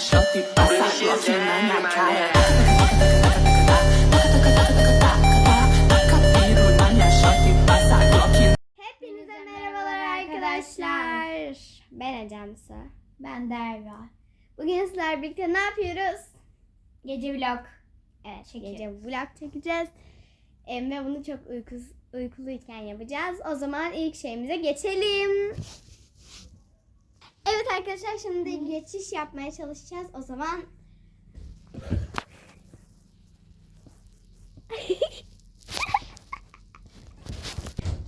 shorty pasa rocking on la cara. Shorty Hepinize merhabalar arkadaşlar. Ben Ecemsu. Ben Derya. Bugün sizlerle birlikte ne yapıyoruz? Gece vlog. Evet, gece vlog çekeceğiz. Em, ve bunu çok uykus, uykuluyken yapacağız. O zaman ilk şeyimize geçelim. Evet arkadaşlar şimdi geçiş yapmaya çalışacağız. O zaman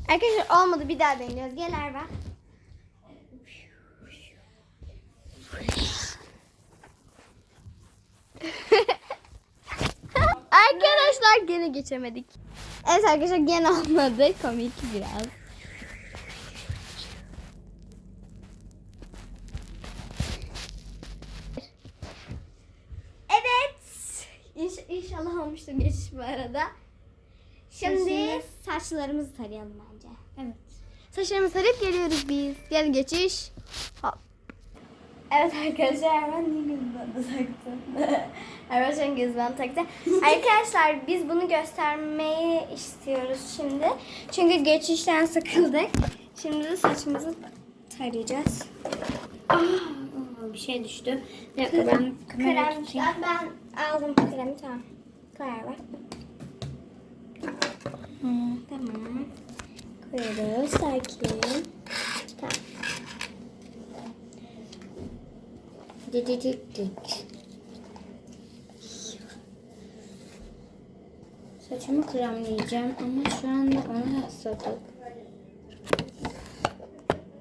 Arkadaşlar olmadı bir daha deniyoruz. Gel Erva. arkadaşlar gene geçemedik. Evet arkadaşlar gene olmadı. Komik biraz. Evet. İnş- inşallah olmuştur geçiş bu arada. Şimdi saçlarımızı tarayalım bence. Evet. Saçlarımızı tarayıp geliyoruz biz. Gel geçiş. Hop. Evet arkadaşlar hemen gözbandı taktım? Erman şu an gözbandı taktı. arkadaşlar biz bunu göstermeyi istiyoruz şimdi. Çünkü geçişten sıkıldık. Şimdi de saçımızı tarayacağız. Bir şey düştü. Bir dakika ben kamerayı tutayım. ben aldım kremi tamam. Koyar ver. Tamam. Koyuyoruz sakin. Tamam. Dik dik dik dik. Saçımı kremleyeceğim ama şu anda ona rastladık.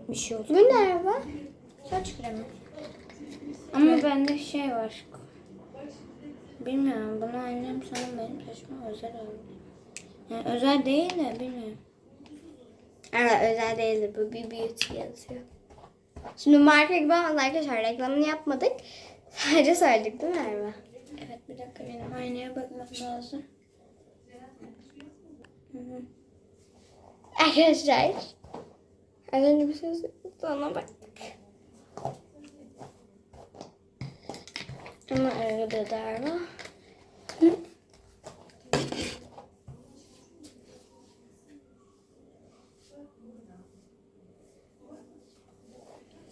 Bir şey oldu. Bu ne araba? Saç kremi. Ama bende şey var. Bilmiyorum bunu annem sana benim saçıma özel aldı. Yani özel değil de bilmiyorum. Evet özel değildir bu bir beauty yazıyor. Şimdi marka gibi olmaz arkadaşlar reklamını yapmadık. Sadece söyledik değil mi Erva? Evet bir dakika benim aynaya bakmam lazım. Hı hı. Arkadaşlar. Az önce bir şey söyledik sonra baktık. Ama öyle de Erva.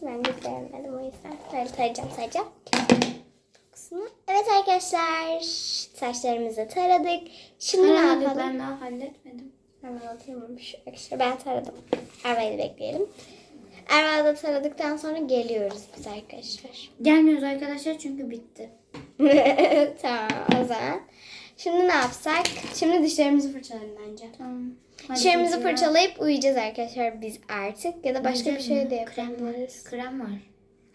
Ben de beğenmedim o yüzden. Böyle tarayacağım sadece. Evet arkadaşlar. Saçlarımızı taradık. Şimdi ne yapalım? ben daha halletmedim. Hemen atayamamış. Arkadaşlar ben taradım. Da bekleyelim. Erva'yı da taradıktan sonra geliyoruz biz arkadaşlar. Gelmiyoruz arkadaşlar çünkü bitti. tamam o zaman. Şimdi ne yapsak? Şimdi dişlerimizi fırçalayalım bence. Tamam. Hadi Dişlerimizi fırçala. fırçalayıp uyuyacağız arkadaşlar biz artık. Ya da başka bir Uyuyacağız şey de mı? Krem var. yapabiliriz. Krem var.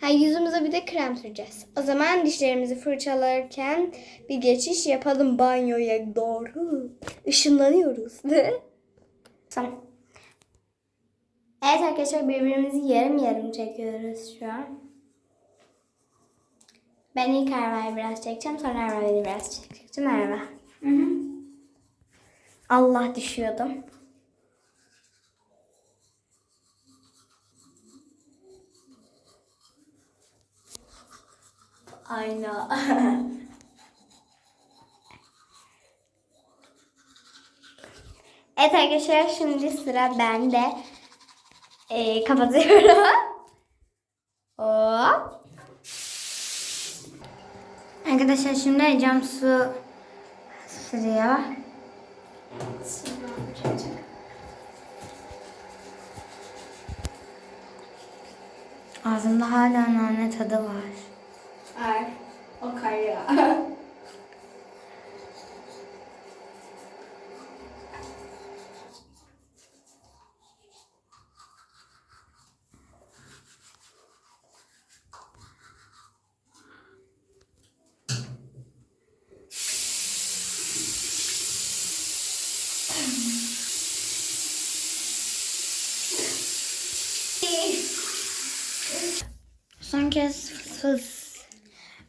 Ha yüzümüze bir de krem süreceğiz. O zaman dişlerimizi fırçalarken bir geçiş yapalım banyoya doğru. Işınlanıyoruz. tamam. Arkadaşlar birbirimizi yarım yarım çekiyoruz şu an. Ben ilk Erva'yı biraz çekeceğim sonra Erva'yı biraz çekeceğim. Erva. Hı hı. Allah düşüyordum. Ayna. Evet arkadaşlar şimdi sıra bende. Ee, kapatıyorum. Hop. arkadaşlar şimdi cam su sürüyor. Ağzımda hala nane tadı var. Ay, o kar ya. Son kez fıs.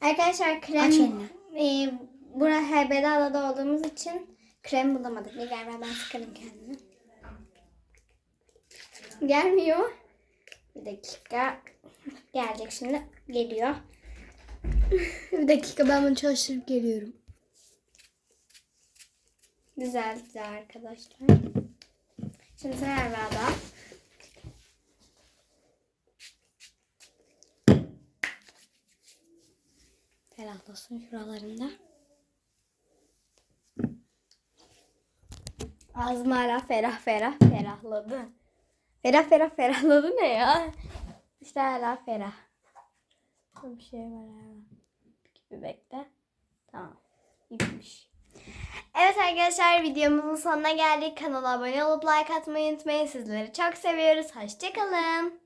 Arkadaşlar krem Aç elini. e, bura Heybeliada'da olduğumuz için krem bulamadık. Bir galiba ben sıkarım kendimi. Gelmiyor. Bir dakika. Gelecek şimdi. Geliyor. bir dakika ben bunu çalıştırıp geliyorum. Güzeldi arkadaşlar. Şimdi sıra Erva'da. Ferahlasın şuralarında. Ağzım hala ferah ferah ferahladı. Ferah ferah ferahladı ne ya? İşte hala ferah. Bir şey var hala. Bir bekle. Tamam. Bitmiş. Evet arkadaşlar videomuzun sonuna geldik. Kanala abone olup like atmayı unutmayın. Sizleri çok seviyoruz. Hoşçakalın.